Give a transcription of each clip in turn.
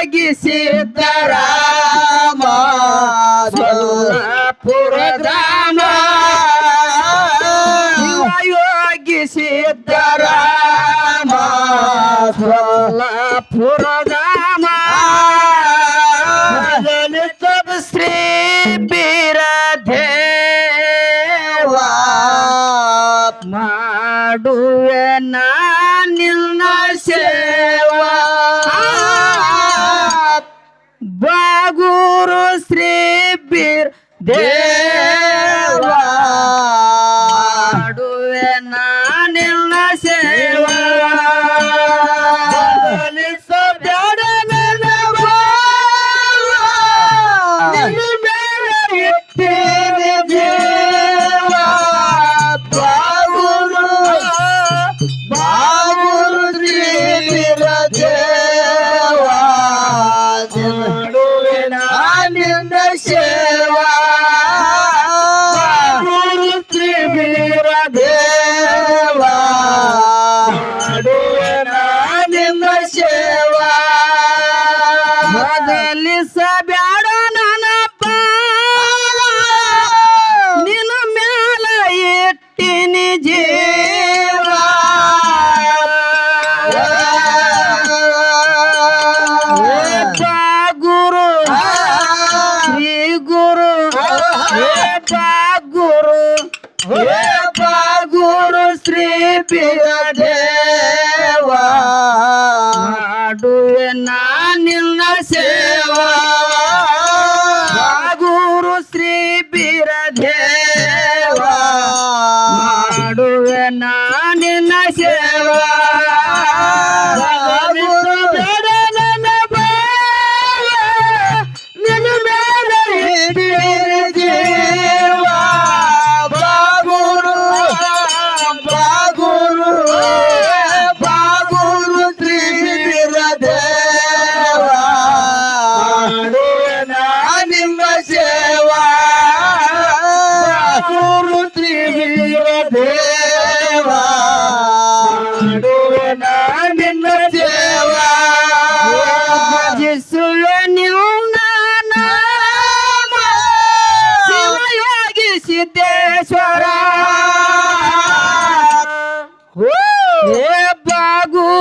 ತ್ಯಾಗಿ ಸೀತಾರಾಮ ಪುರಧಾಮ ಯೋಗಿ ಸೀತಾರಾಮ ಶ್ರೀ ಬೀರದೇವ. ಮಾಡುವೆ ಸೇವಾ. receber. Deus. ಗುರು ಶ್ರೀ ಬಿರದೆ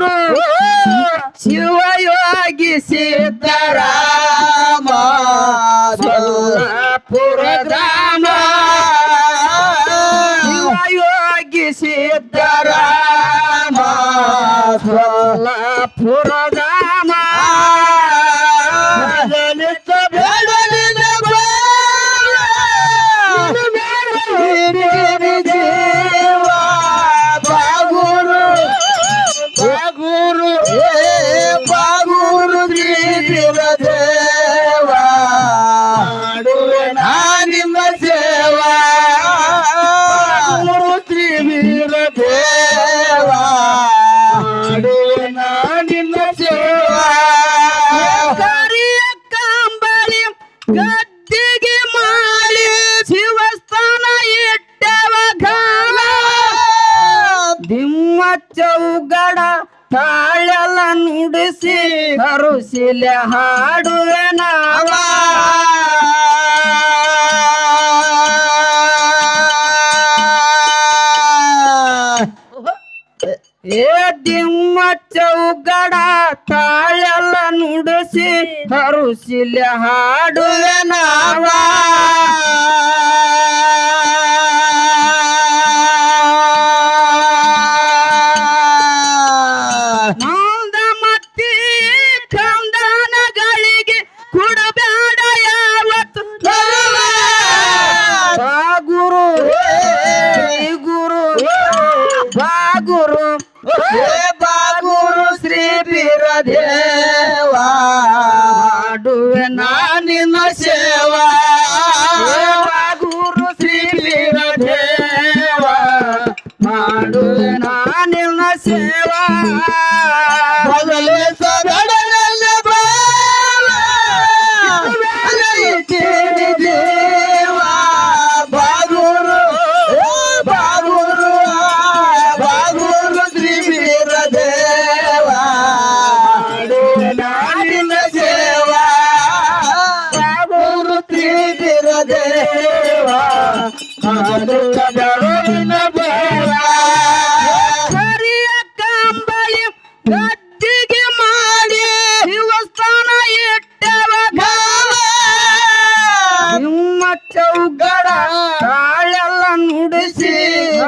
ಅವರು ಶಿವಯೋಗಿ ಸೀತಾರಾಮ ಸೋಲಾಪುರ ಗ್ರಾಮ ಶಿವಯೋಗಿ ಸೀತಾರಾಮ ಸೋಲಾಪುರ ತಾಳೆಲ್ಲ ನುಡಿಸಿ ಹರುಸಿಲೆ ಹಾಡುವೆ ಏ ದಿಮ್ಮ ಚೌಗಡ ತಾಳೆಲ್ಲ ನುಡಿಸಿ ಹರುಸಿಲೆ ಹಾಡುವೆ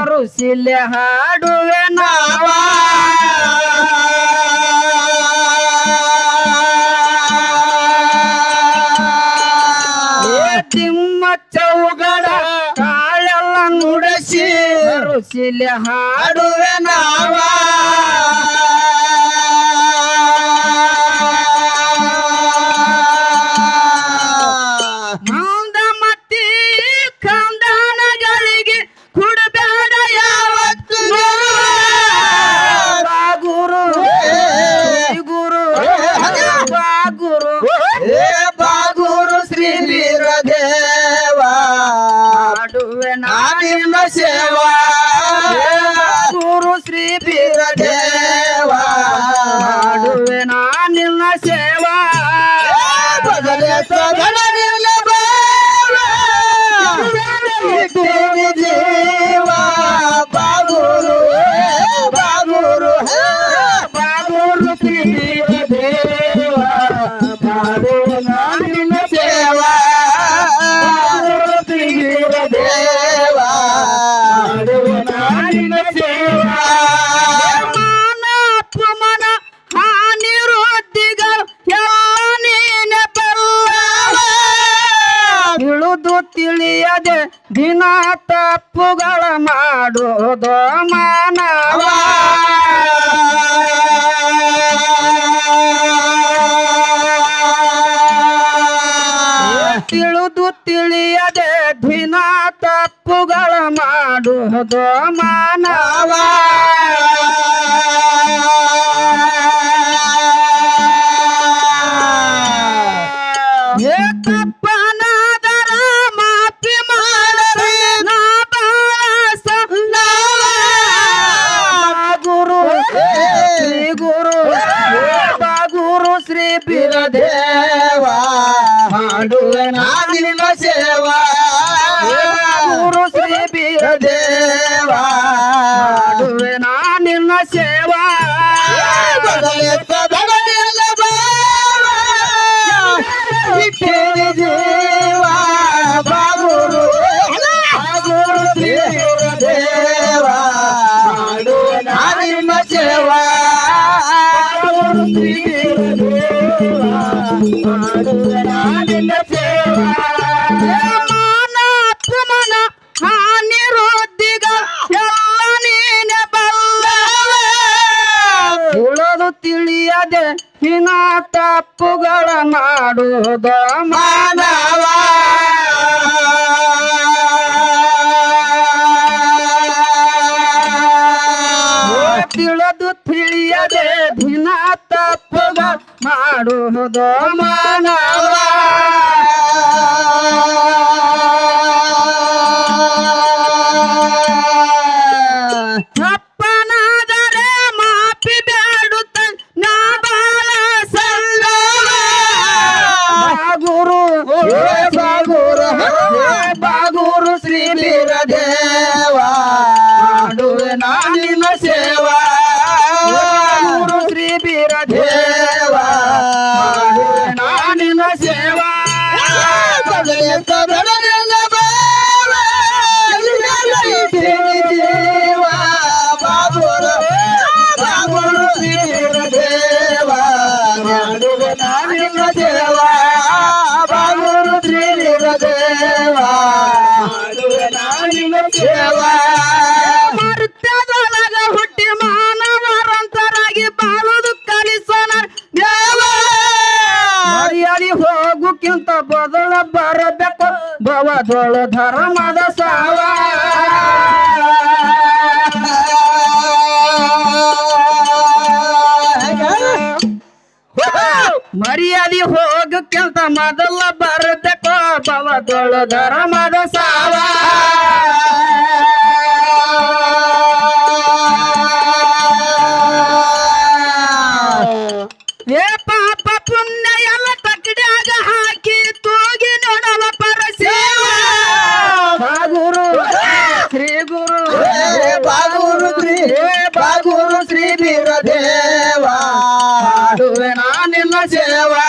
ರುಸಿಲೆ ಹಾಡುವೆ ನಾವ? ತಿಮ್ಮ ಕಾಳೆಲ್ಲ ನುಡಸಿ ರುಸಿಲೆ ಹಾಡುವೆ ನಾವ? लोग के लिए ಇರುವುದು ತಿಳಿಯದೆ ದಿನ ತಪ್ಪುಗಳ ಮಾಡುವುದು ಮಾನವ. ಮಾಡುವೆನ ನಿನ್ನ ಸೇವಾ. ಗುರು ಶ್ರೀ ಬೀರ ದೇವ. ಮಾಡುವೆನ ನಿನ್ನ ಸೇವಾ. ದೇವಾ ಬಾಗುರು ಬಾಗುರು ದೇವಾ ನಿನ್ನ ಸೇವಾ. ಗುರು ಶ್ರೀ ನಿನ್ನ ಮಾನಾತ್ಮನ ಹಾನಿರೋಧಿಗ ಎಲ್ಲ ನೀನೆ ಬಲ್ಲ ಉಳದು ತಿಳಿಯದೆ ಹಿನ ತಪ್ಪುಗಳ ಮಾಡುವುದ ಮಾನವ. ತಿಳಿಯದೆ ದಿನ ತಪ್ಪುಗ ಮಾಡುವುದು Hop! ಬರಬೇಕು. ಭವದೊಳು ಧರ್ಮದ ಸಾವ. ಮರ್ಯಾದಿ ಹೋಗಕ್ಕಿಂತ ಮೊದಲ ಬರಬೇಕು. ಭವದೊಳು ಧರ್ಮದ ಸಾವ. వాడువేనా నిన్న చేవా?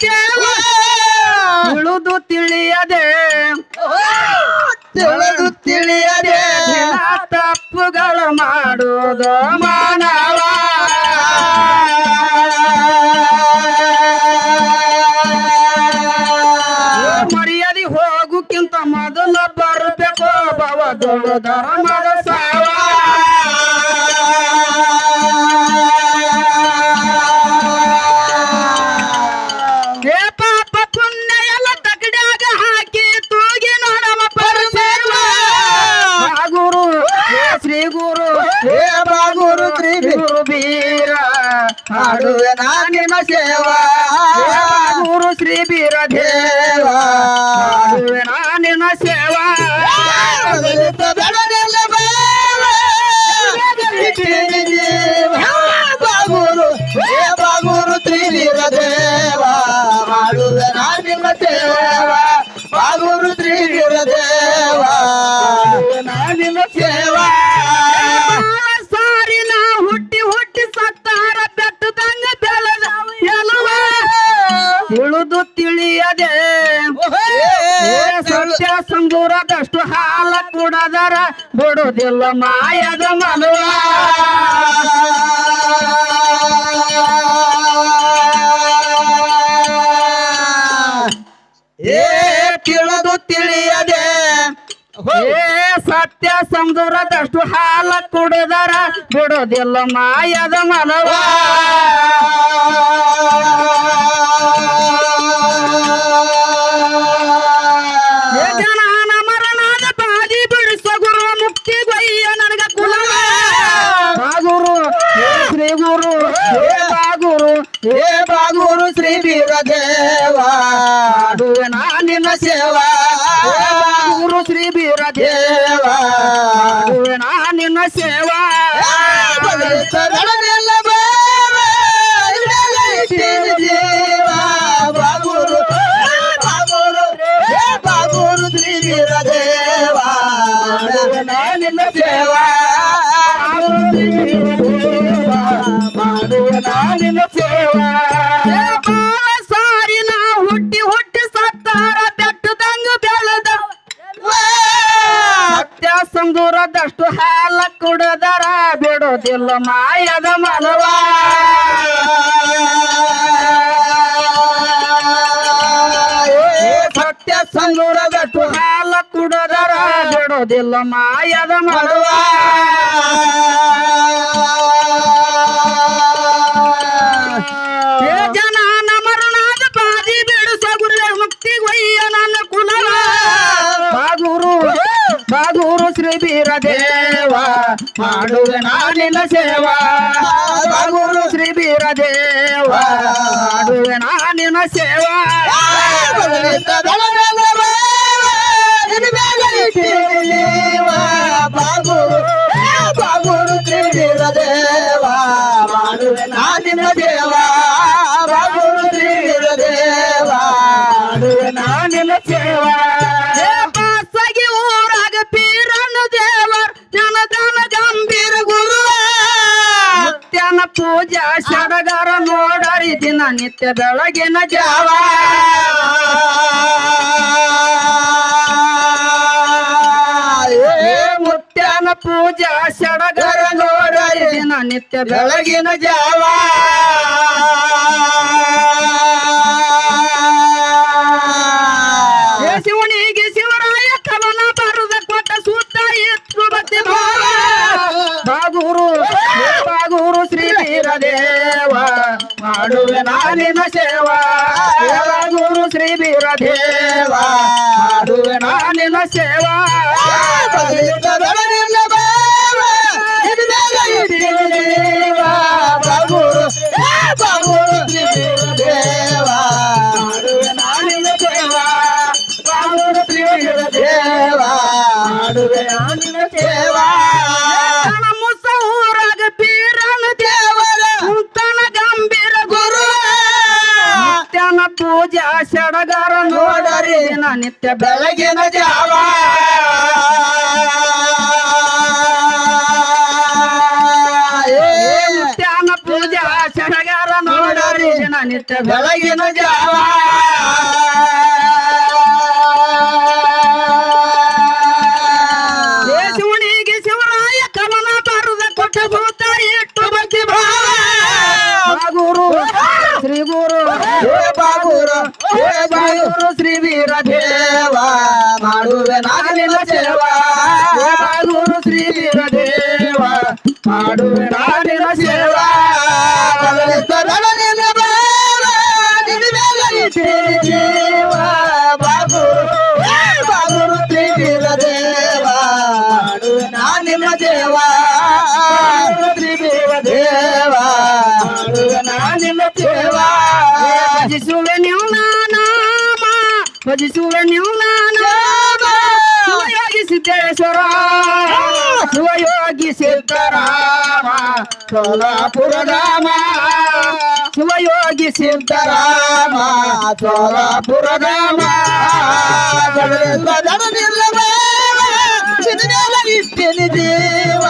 ತಿಳಿದು ತಿಳಿಯದೆ. ತಿಳಿದು ತಿಳಿಯದೆ. ತಪ್ಪುಗಳು ಮಾಡುವುದು ಮಾನವ. ಮರ್ಯಾದೆ ಹೋಗುಕ್ಕಿಂತ ಮೊದಲ ಬರಬೇಕು. ಬವ ಧರ್ಮದ ಬಿಡುದಿಲ್ಲ ಮಾಯದ ಮನುವ. ಏ ತಿಳಿದು ತಿಳಿಯದೆ. ಏ ಸತ್ಯ ಸಮುದ್ರದಷ್ಟು ಹಾಲ ಕುಡಿದರ ಬಿಡೋದಿಲ್ಲ ಮಾಯದ ಮನವ. ಹೇ ಬಾಗೂರು ಶ್ರೀ ಬೀರ ದೇವ ಮಾಡುವೆ ನಾನಿನ ಸೇವಾ. ಬಾಗೂರು ಶ್ರೀ ಬೀರ ದೇವ ಮಾಡುವೆ ನಾನಿನ ಸೇವಾ. ಬೇವ ಸಂದೂರದಷ್ಟು ಹಾಲ ಕುಡದರ ಬಿಡೋದಿಲ್ಲ ಮಾಯದ ಮನವ ಸತ್ಯ ಸಂದೂರದಷ್ಟು ಹಾಲ ಕುಡದರ ಬಿಡೋದಿಲ್ಲ ಮಾಯದ ಮನವ ಮಾಡುವೆ ನಾನಿನ ಸೇವಾ. ಗುರು ಶ್ರೀ ಬೀರದೇವ. ಮಾಡುವೆ ನಾನಿನ ಸೇವಾ. ಬಾಗುರು ತ್ರಿವೀರ ದೇವ ಮಾಡುವೆ ನಾನಿನ ಪೂಜಾ ಸಡಗರ ನೋಡರಿ ದಿನ ನಿತ್ಯ ಬೆಳಗಿನ ಜಾವ. ಮುತ್ಯನ ಪೂಜಾ ಸಡಗರ ನೋಡರಿ ದಿನ ನಿತ್ಯ ಬೆಳಗಿನ ಜಾವ. ನಾನಿನ ಸೇವಾ ಏ ಬಾಗುರು ಶ್ರೀ ವೀರದೇವ ಮಾಡುವೆ ನಾನಿನ ಸೇವಾ ಬಾಗುರು ಬಾಗುರು ತ್ರಿವೀರ ದೇವ ಮಾಡುವೆ ನಾನಿನ ಸೇವ ಬಾಗುರ ತ್ರಿವೀರ ದೇವ ಮಾಡುವೆ ನಾನಿನ ಸಡಗರ ನೋಡರಿ ದಿನ ನಿತ್ಯ ಬೆಳಗಿನ ಜಾವ ಏ ನಿತ್ಯನ ಪೂಜಾ ಸಡಗಾರ ನೋಡರಿ ದಿನ ನಿತ್ಯ ಬೆಳಗಿನ ಜಾವ ಗುರು ಶ್ರೀ ವೀರ ದೇವ ಮಾಡುವೆ ನಾನಿನ ಸೇವ ದೇವ. ನಾನಿನ ತ್ರಿವೀರ ದೇವ ನಾನಿನ ಸೇವ ಭಜಿಸುವೆ ನೀವು ನಾಮ. ಭಜಿಸುವೆ ನೀವು ನಾಮ. ಶಿವಯೋಗಿ ಸಿದ್ದೇಶ್ವರ ಶಿವಯೋಗಿ ಸಿದ್ದರಾಮ ಸೋಲಾಪುರ ರಾಮ ಶಿವಯೋಗಿ ಸೋಲಾಪುರ ರಾಮ ಜನ ರಾಮ ಇಟ್ಟಿನಿ ದೇವ.